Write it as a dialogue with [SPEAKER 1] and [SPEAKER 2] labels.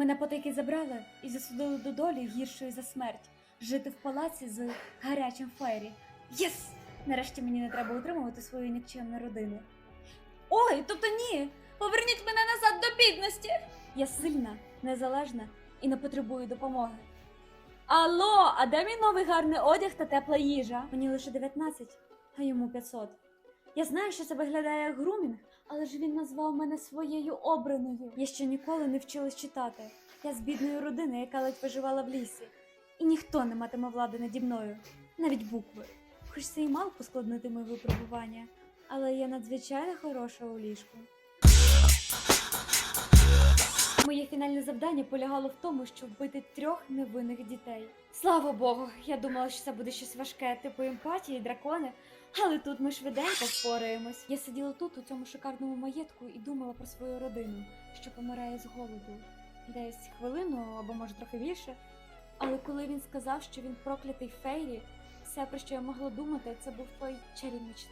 [SPEAKER 1] Мене потайки забрали і засудили до долі гіршої за смерть. Жити в палаці з гарячим фейрі. Єс! Нарешті мені не треба утримувати свою нікчемну родину. Ой, тобто ні! Поверніть мене назад до бідності! Я сильна, незалежна і не потребую допомоги. Алло, а де мій новий гарний одяг та тепла їжа? Мені лише 19, а йому 500. Я знаю, що це виглядає як грумінг, але ж він назвав мене своєю обраною. Я ще ніколи не вчилась читати. Я з бідної родини, яка ледь виживала в лісі. І ніхто не матиме влади наді мною, навіть букви. Хоч це і мав поскладнити моє випробування, але я надзвичайно хороша у ліжку. Фінальне завдання полягало в тому, щоб вбити трьох невинних дітей. Слава Богу, я думала, що це буде щось важке, типу емпатії, дракони. Але тут ми швиденько впораємось. Я сиділа тут, у цьому шикарному маєтку, і думала про свою родину, що помирає з голоду. Десь хвилину або може трохи більше. Але коли він сказав, що він проклятий Фейрі, все, про що я могла думати, це був той чарівний.